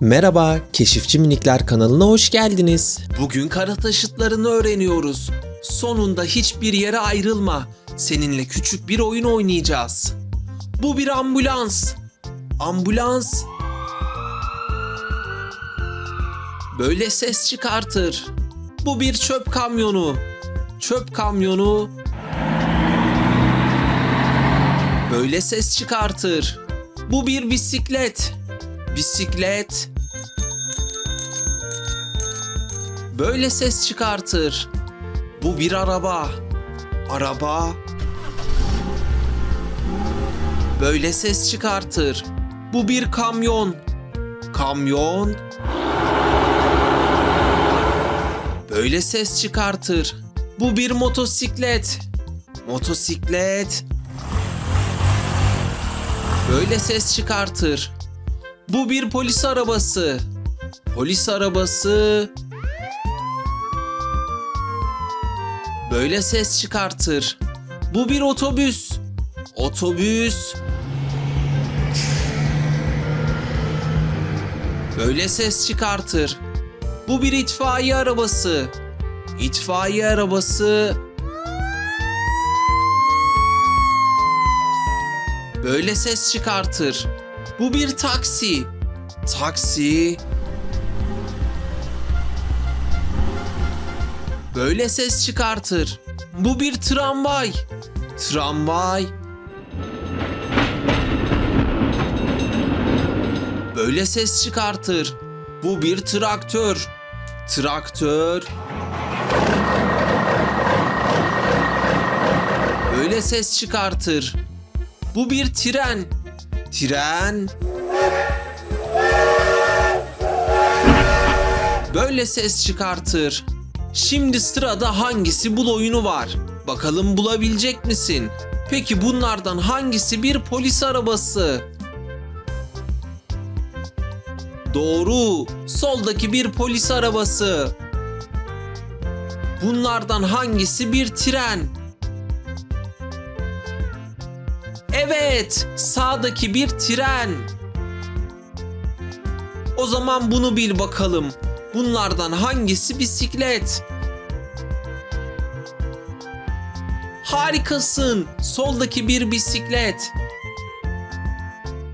Merhaba, Keşifçi Minikler kanalına hoş geldiniz. Bugün kara taşıtlarını öğreniyoruz. Sonunda hiçbir yere ayrılma. Seninle küçük bir oyun oynayacağız. Bu bir ambulans. Ambulans böyle ses çıkartır. Bu bir çöp kamyonu. Çöp kamyonu böyle ses çıkartır. Bu bir bisiklet. Bisiklet böyle ses çıkartır. Bu bir araba. Araba böyle ses çıkartır. Bu bir kamyon. Kamyon böyle ses çıkartır. Bu bir motosiklet. Motosiklet böyle ses çıkartır. Bu bir polis arabası. Polis arabası böyle ses çıkartır. Bu bir otobüs. Otobüs böyle ses çıkartır. Bu bir itfaiye arabası. İtfaiye arabası böyle ses çıkartır. Bu bir taksi. Taksi böyle ses çıkartır. Bu bir tramvay. Tramvay böyle ses çıkartır. Bu bir traktör. Traktör böyle ses çıkartır. Bu bir tren. Tren böyle ses çıkartır. Şimdi sırada hangisi bul oyunu var. Bakalım bulabilecek misin? Peki bunlardan hangisi bir polis arabası? Doğru. Soldaki bir polis arabası. Bunlardan hangisi bir tren? Evet, sağdaki bir tren. O zaman bunu bil bakalım. Bunlardan hangisi bisiklet? Harikasın. Soldaki bir bisiklet.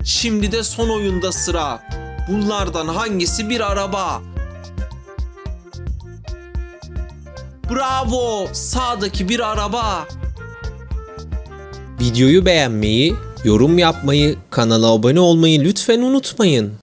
Şimdi de son oyunda sıra. Bunlardan hangisi bir araba? Bravo! Sağdaki bir araba. Videoyu beğenmeyi, yorum yapmayı, kanala abone olmayı lütfen unutmayın.